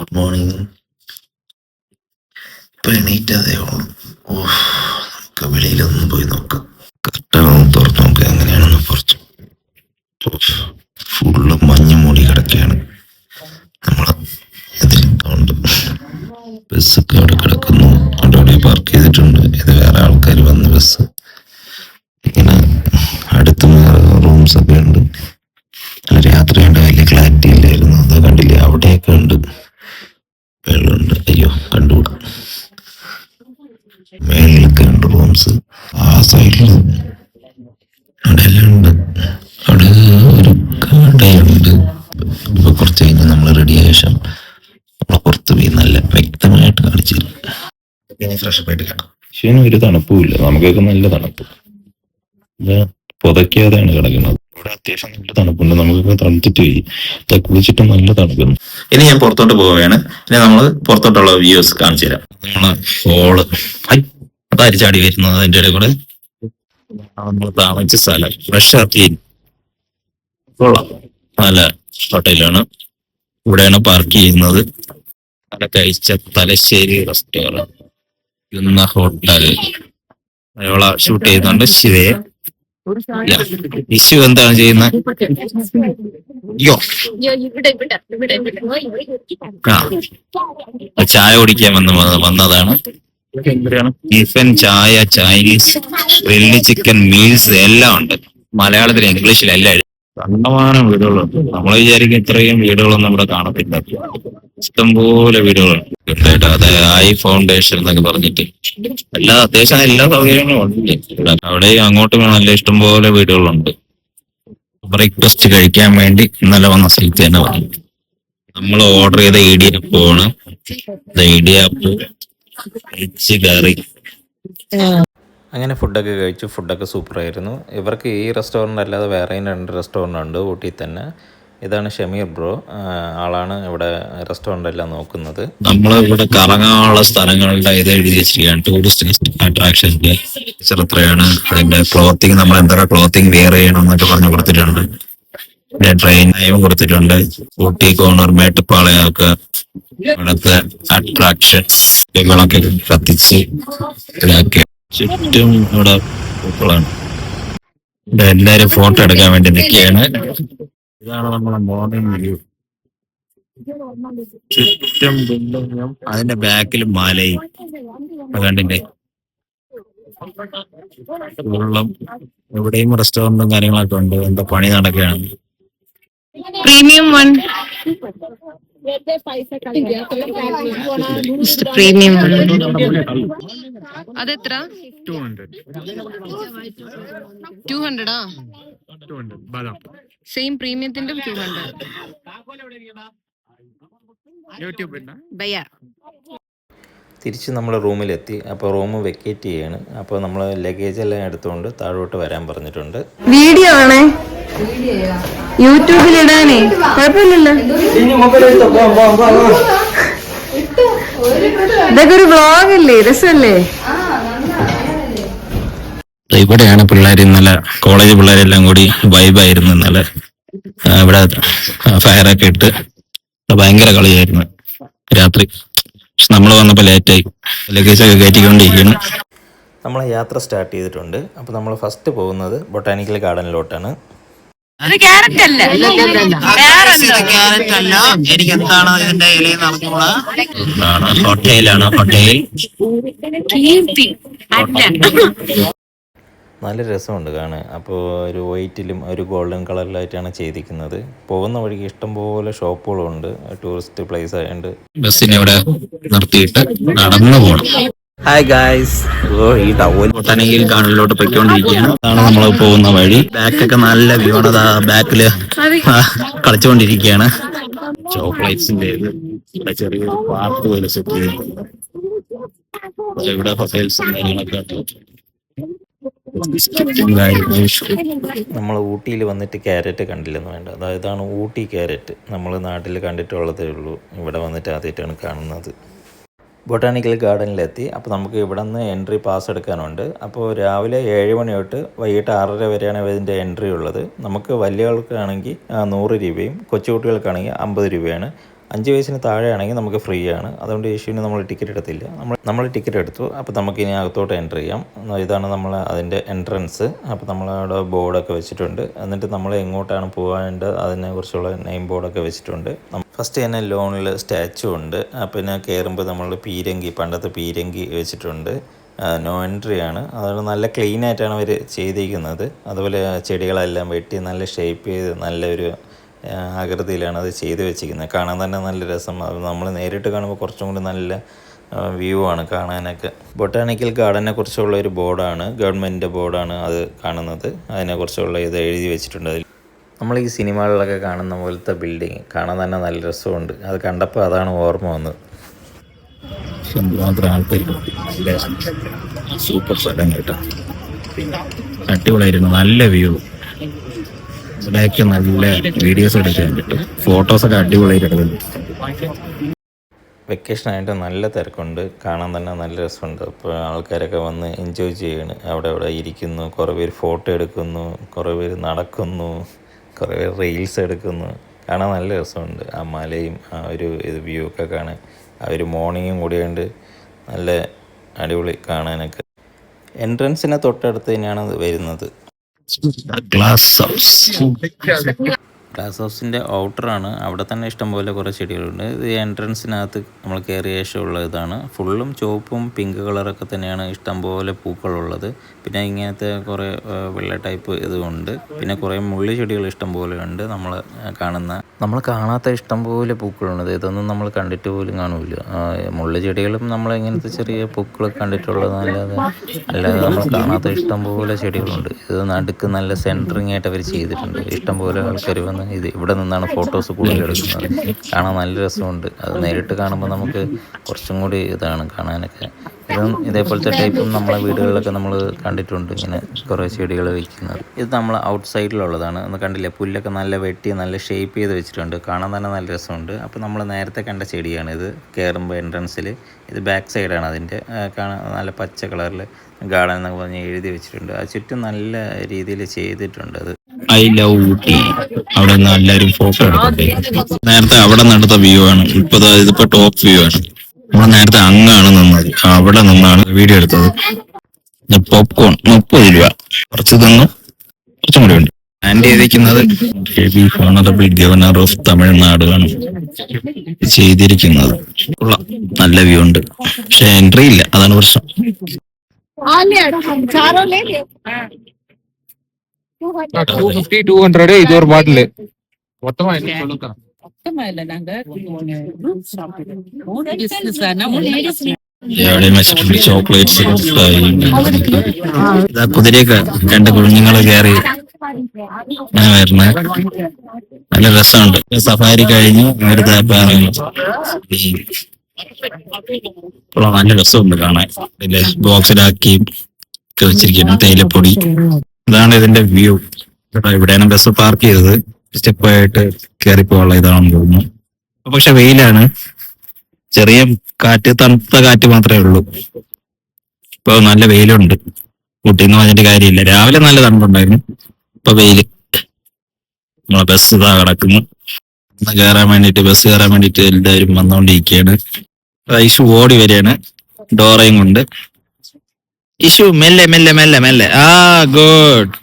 Good morning ഇപ്പൊ എണീറ്റതേ ഓ നമുക്ക് പോയി നോക്കാം. കറക്റ്റാണെന്ന് തുറന്നു നോക്കുക എങ്ങനെയാണെന്ന് കുറച്ച് ഫുള്ള് മഞ്ഞ് മൂടി കിടക്കുകയാണ്. നമ്മൾ ബസ്സൊക്കെ അവിടെ കിടക്കുന്നു. അവിടെ പാർക്ക് ചെയ്തിട്ടുണ്ട്. ഇത് വേറെ ആൾക്കാർ വന്ന ബസ് ഇങ്ങനെ അടുത്ത് റൂംസ് ഒക്കെ ഉണ്ട്. വെള്ളമുണ്ട് അയ്യോ കണ്ടുകൂടാ മേളിലൊക്കെ ഉണ്ട് റൂംസ്. ആ സൈഡിൽ അവിടെ എല്ലാം ഉണ്ട്. അവിടെ ഒരു കടയുണ്ട്. ഇപ്പൊ കുറച്ച് കഴിഞ്ഞ് നമ്മൾ റെഡി ആയ ശേഷം നമ്മളെ പുറത്ത് പോയി നല്ല വ്യക്തമായിട്ട് കാണിച്ചു തരും. ഫ്രഷ് ആയിട്ട് കാണാം ശിവന് ഒരു തണുപ്പുമില്ല നമുക്കൊക്കെ നല്ല തണുപ്പ്. പുതയ്ക്കാതെയാണ് കിടക്കുന്നത്. ഇവിടെ അത്യാവശ്യം നല്ല തണുപ്പുണ്ട്. നമുക്കൊക്കെ തണുത്തിട്ട് പോയി കുളിച്ചിട്ട് നല്ല തണുക്കുന്നു ഇനി ഞാൻ പുറത്തോട്ട് പോവുകയാണ്. ഇനി നമ്മൾ പുറത്തോട്ടുള്ള വ്യൂസ് കാണിച്ചു തരാം. നമ്മളെ ഹോൾ അരിച്ചാടി വരുന്നത് അതിന്റെ ഇടയിൽ കൂടെ. നമ്മൾ താമസിച്ച സ്ഥലം. ഫ്രഷ് ആക്കി നല്ല ഹോട്ടലാണ്. ഇവിടെയാണ് പാർക്ക് ചെയ്യുന്നത്. നല്ല കഴിച്ച തലശ്ശേരി റെസ്റ്റോറന്റ് ഹോട്ടൽ അയാളെ ഷൂട്ട് ചെയ്യുന്നുണ്ട് ശിവയെ ഇഷ്യൂ എന്താണ് ചെയ്യുന്നത് അയ്യോ. ചായ കുടിക്കാൻ വന്ന വന്നതാണ്. ടിഫൻ ചായ ചൈനീസ് ഗ്രില്ല് ചിക്കൻ മീൽസ് എല്ലാം ഉണ്ട്. മലയാളത്തിൽ ഇംഗ്ലീഷിലും എല്ലാം കണ്ടമാനം വീടുകളുണ്ട് നമ്മൾ വിചാരിക്കും ഇത്രയും വീടുകളൊന്നും ഇവിടെ കാണത്തില്ല. ഇഷ്ടംപോലെ വീടുകളുണ്ട് കേട്ടോ അത് ഐ ഫൗണ്ടേഷൻ എന്നൊക്കെ പറഞ്ഞിട്ട്. എല്ലാ അത്യാവശ്യം എല്ലാ സൗകര്യങ്ങളും ഉണ്ട് ഇവിടെ അവിടെയും അങ്ങോട്ടും നല്ല ഇഷ്ടംപോലെ വീടുകളുണ്ട്. ബ്രേക്ക്ഫാസ്റ്റ് കഴിക്കാൻ വേണ്ടി ഇന്നലെ വന്ന സ്ഥലത്ത് തന്നെ വന്നു. നമ്മൾ ഓർഡർ ചെയ്ത ഇടിയപ്പമാണ് ഇടിയപ്പ് കറി. അങ്ങനെ ഫുഡൊക്കെ കഴിച്ചു ഫുഡൊക്കെ സൂപ്പറായിരുന്നു. ഇവർക്ക് ഈ റെസ്റ്റോറന്റ് അല്ലാതെ വേറെയും രണ്ട് റെസ്റ്റോറന്റ് ഉണ്ട് ഊട്ടിയിൽ തന്നെ. ഇതാണ് ഷമീർ ബ്രോ. ആളാണ് ഇവിടെ റെസ്റ്റോറന്റ് എല്ലാം നോക്കുന്നത്. നമ്മൾ ഇവിടെ കറങ്ങാനുള്ള സ്ഥലങ്ങളുടെ ഇത് എഴുതി വെച്ചിരിക്കുകയാണ്. ടൂറിസ്റ്റ് അട്രാക്ഷന്റെ എത്രയാണ് അതിന്റെ ക്ലോത്തിങ് നമ്മൾ എന്തൊക്കെ ക്ലോത്തിങ് വെയർ ചെയ്യണം എന്നൊക്കെ പറഞ്ഞു കൊടുത്തിട്ടുണ്ട്. പിന്നെ ട്രെയിൻ ടൈം കൊടുത്തിട്ടുണ്ട്. ഊട്ടി കോണർ മേട്ടുപ്പാളയൊക്കെ ഇവിടുത്തെ അട്രാക്ഷൻസ് ഇവളൊക്കെ കത്തിച്ച് ഇതാക്കി ചുറ്റും ഇവിടെ പൂക്കളാണ്. ഇവിടെ എല്ലാരും ഫോട്ടോ എടുക്കാൻ വേണ്ടി നിൽക്കുകയാണ്. ഇതാണ് നമ്മളെ മോർണിംഗ് വ്യൂ ചുറ്റും ബിൽഡിങ്ങും അതിന്റെ ബാക്കിൽ മലയും. കണ്ടില്ലേ? വെള്ളം എവിടെയും റെസ്റ്റോറന്റും കാര്യങ്ങളൊക്കെ ഉണ്ട്. എന്താ പണി നടക്കുകയാണ്? പ്രീമിയം വൺ പ്രീമിയം വൺ അതെത്ര? ടു ഹൺഡ്രഡാ സെയിം പ്രീമിയത്തിന്റെ ടു ഹൺഡ്രഡ് ഭയ്യ തിരിച്ച് നമ്മൾ റൂമിലെത്തി. അപ്പോൾ റൂം വെക്കേറ്റ് ചെയ്യാണ്. അപ്പോൾ നമ്മൾ ലഗേജ് എല്ലാം എടുത്തുകൊണ്ട് താഴോട്ട് വരാൻ പറഞ്ഞിട്ടുണ്ട്. വീഡിയോ ആണേ. യൂട്യൂബിൽ ഇടാനേ. കുഴപ്പമില്ലല്ലോ. ഇതൊക്കെ ഒരു വ്ളോഗ് അല്ലേ രസമല്ലേ ഇവിടെയാണ് പിള്ളേർ ഇന്നലെ കോളേജ് പിള്ളേരെല്ലാം കൂടി വൈബായിരുന്നു ഇന്നലെ. ഇവിടെ ഫയറൊക്കെ ഇട്ട് ഭയങ്കര കളിയായിരുന്നു രാത്രി. നമ്മൾ വന്നപ്പോ ലേറ്റായി ലഗേജ് ഒക്കെ കയറ്റിക്കൊണ്ടിരിക്കുന്നു. നമ്മൾ യാത്ര സ്റ്റാർട്ട് ചെയ്തിട്ടുണ്ട്. അപ്പോൾ നമ്മൾ ഫസ്റ്റ് പോകുന്നത് ബൊട്ടാനിക്കൽ ഗാർഡനിലോട്ടാണ് അത് ക്യാരറ്റ് അല്ല. എനിക്ക് എന്താണ് ഇതിന്റെ ഇലയിൽ ഹോട്ടയിലാണ് ഹോട്ടയിൽ നല്ല രസമുണ്ട് കാണാൻ. അപ്പോൾ ഒരു വൈറ്റിലും ഒരു ഗോൾഡൻ കളറിലായിട്ടാണ് ചെയ്തിരിക്കുന്നത്. പോകുന്ന വഴിക്ക് ഇഷ്ടംപോലെ ഷോപ്പുകളുണ്ട് ടൂറിസ്റ്റ് പ്ലേസ് ആയതുകൊണ്ട് ബസ്സിനെ ഇവിടെ നിർത്തിയിട്ട് നടന്നു പോകണം ഹായ് ഗായ്സ് ഓ ഈ ടൗൺ ബൊട്ടാനിക്കൽ കാണലിലോട്ട് പൊയ്ക്കൊണ്ടിരിക്കുകയാണ്. അതാണ് നമ്മൾ പോകുന്ന വഴി. ബാക്കൊക്കെ നല്ല വ്യൂ ആണ്. അതാ ബാക്കിൽ കളിച്ചുകൊണ്ടിരിക്കുകയാണ് ചോക്ലേറ്റ്സിന്റെ ചെറിയൊരു പാർക്ക് പോലെ സെറ്റ് ചെയ്തിട്ടുണ്ട്. അപ്പൊ ഇവിടെ ഹോട്ടൽസും നമ്മൾ ഊട്ടിയിൽ വന്നിട്ട് ക്യാരറ്റ് കണ്ടില്ലെന്ന് വേണ്ട. അതായത് ഇതാണ് ഊട്ടി ക്യാരറ്റ് നമ്മൾ നാട്ടിൽ കണ്ടിട്ടുള്ളതേ ഉള്ളൂ. ഇവിടെ വന്നിട്ട് ആദ്യമായിട്ടാണ് കാണുന്നത്. ബൊട്ടാണിക്കൽ ഗാർഡനിലെത്തി. അപ്പോൾ നമുക്ക് ഇവിടെ നിന്ന് എൻട്രി പാസ് എടുക്കാനുണ്ട്. അപ്പോൾ രാവിലെ ഏഴ് മണി തൊട്ട് വൈകിട്ട് ആറര വരെയാണ് ഇതിന്റെ എൻട്രി ഉള്ളത്. നമുക്ക് വലിയ ആൾക്കാണെങ്കിൽ നൂറ് രൂപയും കൊച്ചുകുട്ടികൾക്കാണെങ്കിൽ അമ്പത് രൂപയാണ്. അഞ്ച് വയസ്സിന് താഴെയാണെങ്കിൽ നമുക്ക് ഫ്രീ ആണ് അതുകൊണ്ട് യേശുവിന് നമ്മൾ ടിക്കറ്റ് എടുത്തില്ല. നമ്മൾ നമ്മൾ ടിക്കറ്റ് എടുത്തു. അപ്പോൾ നമുക്ക് ഇനി അകത്തോട്ട് എന്റർ ചെയ്യാം. ഇതാണ് നമ്മൾ അതിന്റെ എൻട്രൻസ്. അപ്പോൾ നമ്മളവിടെ ബോർഡൊക്കെ വെച്ചിട്ടുണ്ട്. എന്നിട്ട് നമ്മൾ എങ്ങോട്ടാണ് പോകേണ്ടത്? അതിനെക്കുറിച്ചുള്ള നെയിം ബോർഡൊക്കെ വെച്ചിട്ടുണ്ട്. ഫസ്റ്റ് തന്നെ ലോണിൽ സ്റ്റാച്ചു ഉണ്ട്. പിന്നെ കയറുമ്പോൾ നമ്മൾ പീരങ്കി പണ്ടത്തെ പീരങ്കി വെച്ചിട്ടുണ്ട്. നോ എൻട്രി ആണ്. അതുകൊണ്ട് നല്ല ക്ലീൻ ആയിട്ടാണ് അവർ ചെയ്തിരിക്കുന്നത്. അതുപോലെ ചെടികളെല്ലാം വെട്ടി നല്ല ഷേപ്പ് ചെയ്ത് നല്ലൊരു ആകൃതിയിലാണ് അത് ചെയ്ത് വെച്ചിരിക്കുന്നത്. കാണാൻ തന്നെ നല്ല രസം. അത് നമ്മൾ നേരിട്ട് കാണുമ്പോൾ കുറച്ചും കൂടി നല്ല വ്യൂ ആണ് കാണാനൊക്കെ. ബൊട്ടാണിക്കൽ ഗാർഡനെ കുറിച്ചുള്ള ഒരു ബോർഡാണ്. ഗവൺമെന്റിന്റെ ബോർഡാണ് അത് കാണുന്നത്. അതിനെക്കുറിച്ചുള്ള ഇത് എഴുതി വെച്ചിട്ടുണ്ട് അതിൽ. നമ്മൾ ഈ സിനിമകളിലൊക്കെ കാണുന്ന പോലത്തെ ബിൽഡിങ് കാണാൻ തന്നെ നല്ല രസമുണ്ട്. അത് കണ്ടപ്പോൾ അതാണ് ഓർമ്മ വന്നത്. സൂപ്പർ സ്ഥലം കേട്ടോ. അടിപൊളിയായിരുന്നു. നല്ല വ്യൂ ഇവിടെയൊക്കെ നല്ല വീഡിയോസ് എടുക്കാൻ കിട്ടും ഫോട്ടോസൊക്കെ അടിപൊളിയായിട്ട് വെക്കേഷൻ ആയിട്ട് നല്ല തിരക്കുണ്ട്. കാണാൻ തന്നെ നല്ല രസമുണ്ട്. അപ്പോൾ ആൾക്കാരൊക്കെ വന്ന് എൻജോയ് ചെയ്യാണ്. അവിടെ അവിടെ ഇരിക്കുന്നു. കുറേ പേര് ഫോട്ടോ എടുക്കുന്നു. കുറേ പേര് നടക്കുന്നു. കുറേ പേര് റീൽസ് എടുക്കുന്നു. കാണാൻ നല്ല രസമുണ്ട്. ആ മലയും ആ ഒരു ഇത് വ്യൂ ഒക്കെ കാണാൻ. ആ ഒരു മോർണിംഗും കൂടിയുണ്ട് നല്ല അടിപൊളി കാണാനൊക്കെ. എൻട്രൻസിനെ തൊട്ടടുത്ത് തന്നെയാണ് വരുന്നത്. ഗ്ലാസ് ഹൗസ് ഗ്ലാസ് ഹൗസിന്റെ ഔട്ടറാണ് അവിടെ തന്നെ ഇഷ്ടംപോലെ കുറേ ചെടികളുണ്ട്. ഇത് എൻട്രൻസിനകത്ത് നമ്മൾ കയറിയ ശേഷമുള്ള ഇതാണ്. ഫുള്ളും ചുവപ്പും പിങ്ക് കളറൊക്കെ തന്നെയാണ് ഇഷ്ടംപോലെ പൂക്കളുള്ളത്. പിന്നെ ഇങ്ങനത്തെ കുറേ വെള്ള ടൈപ്പ് ഇതുമുണ്ട് പിന്നെ കുറേ മുള്ളി ചെടികൾ ഇഷ്ടംപോലെ ഉണ്ട് നമ്മൾ കാണുന്ന. നമ്മൾ കാണാത്ത ഇഷ്ടംപോലെ പൂക്കളുണ്ട്. ഇതൊന്നും നമ്മൾ കണ്ടിട്ട് പോലും കാണില്ല മുള്ളി ചെടികളും നമ്മൾ ഇങ്ങനത്തെ ചെറിയ പൂക്കൾ കണ്ടിട്ടുള്ളത് അല്ലാതെ അല്ലാതെ നമ്മൾ കാണാത്ത ഇഷ്ടംപോലെ ചെടികളുണ്ട്. ഇത് നടുക്ക് നല്ല സെന്ററിങ് ആയിട്ട് അവർ ചെയ്തിട്ടുണ്ട്. ഇഷ്ടംപോലെ ആൾക്കാർ വന്ന് ഇത്. ഇവിടെ നിന്നാണ് ഫോട്ടോസ് കൂടുതൽ എടുക്കുന്നത്. കാണാൻ നല്ല രസമുണ്ട്. അത് നേരിട്ട് കാണുമ്പോൾ നമുക്ക് കുറച്ചും കൂടി ഇതാണ് കാണാനൊക്കെ. ഇതും ഇതേപോലത്തെ ടൈപ്പും നമ്മളെ വീടുകളിലൊക്കെ നമ്മൾ കണ്ടിട്ടുണ്ട്. ഇങ്ങനെ കുറേ ചെടികൾ വയ്ക്കുന്നത് ഇത് നമ്മൾ ഔട്ട് സൈഡിലുള്ളതാണ് ഒന്ന് കണ്ടില്ലേ? പുല്ലൊക്കെ നല്ല വെട്ടി നല്ല ഷേപ്പ് ചെയ്ത് വെച്ചിട്ടുണ്ട്. കാണാൻ തന്നെ നല്ല രസമുണ്ട്. അപ്പോൾ നമ്മൾ നേരത്തെ കണ്ട ചെടിയാണ് ഇത്. കയറുമ്പോൾ എൻട്രൻസിൽ ഇത് ബാക്ക് സൈഡാണ് അതിന്റെ കാണാൻ നല്ല പച്ച കളറിൽ ഗാർഡൻ എന്നൊക്കെ പറഞ്ഞ് എഴുതി വെച്ചിട്ടുണ്ട്. ആ ചുറ്റും നല്ല രീതിയിൽ ചെയ്തിട്ടുണ്ട് അത്. ഐ ലവ് ഊട്ടി അവിടെ നിന്ന് എല്ലാരും ഫോട്ടോ എടുക്കട്ടെ. നേരത്തെ അവിടെ നടത്ത വ്യൂ ആണ്. ഇപ്പൊ ഇതിപ്പോ ടോപ്പ് വ്യൂ ആണ്. നമ്മൾ നേരത്തെ അങ്ങാണ് നിന്നത്. അവിടെ നിന്നാണ് വീഡിയോ എടുത്തത്. പോപ്കോൺ മുപ്പത് രൂപ. കുറച്ച് തന്നു. കുറച്ചും കൂടി ഉണ്ട് ആൻഡ് ചെയ്തിരിക്കുന്നത് heavy honourable governor of Tamil Nadu ആണ് ചെയ്തിരിക്കുന്നത് നല്ല വ്യൂ ഉണ്ട്. പക്ഷെ എൻട്രി ഇല്ല. അതാണ് പ്രശ്നം. കുതിരയൊക്കെ രണ്ട് കുഞ്ഞുങ്ങൾ കയറി. വരുന്ന. നല്ല രസമുണ്ട്. സഫാരി കഴിഞ്ഞു ഒരു നല്ല രസമുണ്ട് കാണാൻ. ബോക്സിലാക്കി വെച്ചിരിക്കുന്നു. തേയിലപ്പൊടി. ഇതാണ് ഇതിന്റെ വ്യൂ. ഇവിടെയാണ് ബസ് പാർക്ക് ചെയ്തത്. സ്റ്റെപ്പ് ആയിട്ട് കയറി പോകാനുള്ള ഇതാണെന്ന് തോന്നുന്നു. പക്ഷെ വെയിലാണ്. ചെറിയ കാറ്റ് തണുത്ത കാറ്റ് മാത്രമേ ഉള്ളൂ. ഇപ്പൊ നല്ല വെയിലുണ്ട്. ഊട്ടിന്ന് പറഞ്ഞിട്ട് കാര്യമില്ല. രാവിലെ നല്ല തണുപ്പുണ്ടായിരുന്നു. ഇപ്പൊ വെയിൽ. നമ്മളെ ബസ് ഇതാ കിടക്കുന്നു. കയറാൻ വേണ്ടിട്ട് ബസ് കയറാൻ വേണ്ടിട്ട് എല്ലാവരും വന്നുകൊണ്ടിരിക്കുകയാണ്. ഐസ് ഓടി വരികയാണ്. ഡോറയും കൊണ്ട്. இஷு மெல்ல மெல்ல மெல்ல மெல்ல. Ah, ஆ குட்